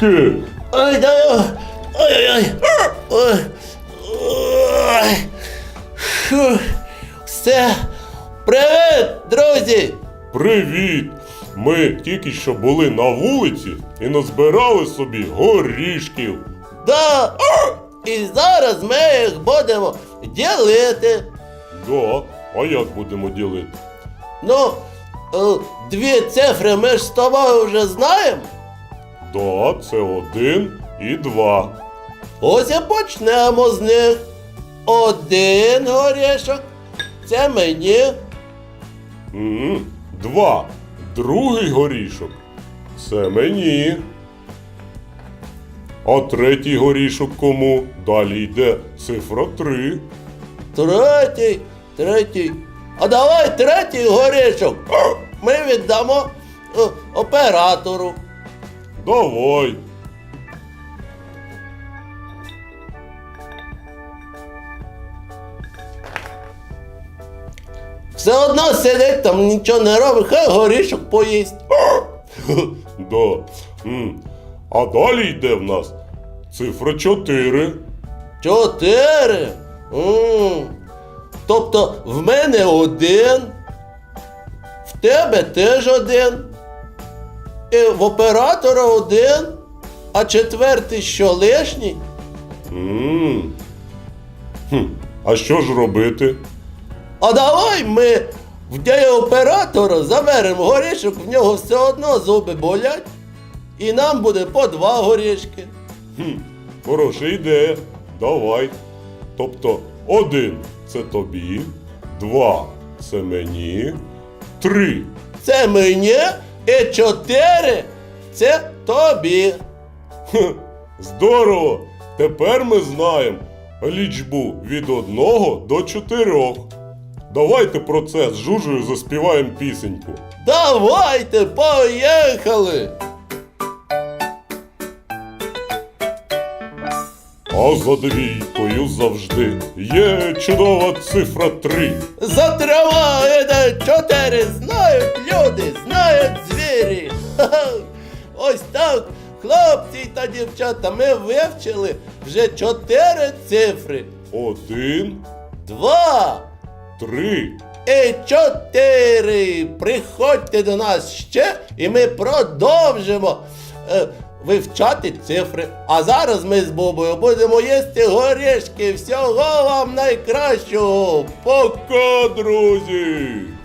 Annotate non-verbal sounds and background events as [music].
горішки. Ой, да. Ой. Все. Привіт, друзі! Привіт! Ми тільки що були на вулиці і назбирали собі горішків. Да. І зараз ми їх будемо ділити. Да, а як будемо ділити? Ну, е, дві цифри ми ж з тобою вже знаємо. Да, це один і два. Ось і почнемо з них. Один горішок. Це мені. м Два. Другий горішок. Це мені. А третій горішок кому? Далі йде цифра три. Третій, третій. А давай третій горішок. Ми віддамо е, оператору. Давай. Все одно сидить там, нічого не робить, хай горішок поїсть. [laughs] Да. М. А далі йде в нас цифра 4. Чотири. М. Тобто в мене один, в тебе теж один, в оператора один, а четвертий що лишній? м Хм. А що ж робити? А давай ми в день оператора заберемо горішок, в нього все одно зуби болять, і нам буде по два горішки. Хм. Хороша ідея. Давай. Тобто один це тобі, два це мені, три. Це мені і чотири це тобі. Хе, Здорово! Тепер ми знаємо лічбу від одного до чотирьох. Давайте про це з Жужею заспіваємо пісеньку. Давайте, поїхали! А за двійкою завжди є чудова цифра три. За трьома іде чотири знають люди, знають звірі. [laughs] Ось так, хлопці та дівчата, ми вивчили вже чотири цифри. Один, Два три. і чотири. Приходьте до нас ще, і ми продовжимо е, вивчати цифри. А зараз ми з Бобою будемо їсти горішки. Всього вам найкращого. Пока! Друзі!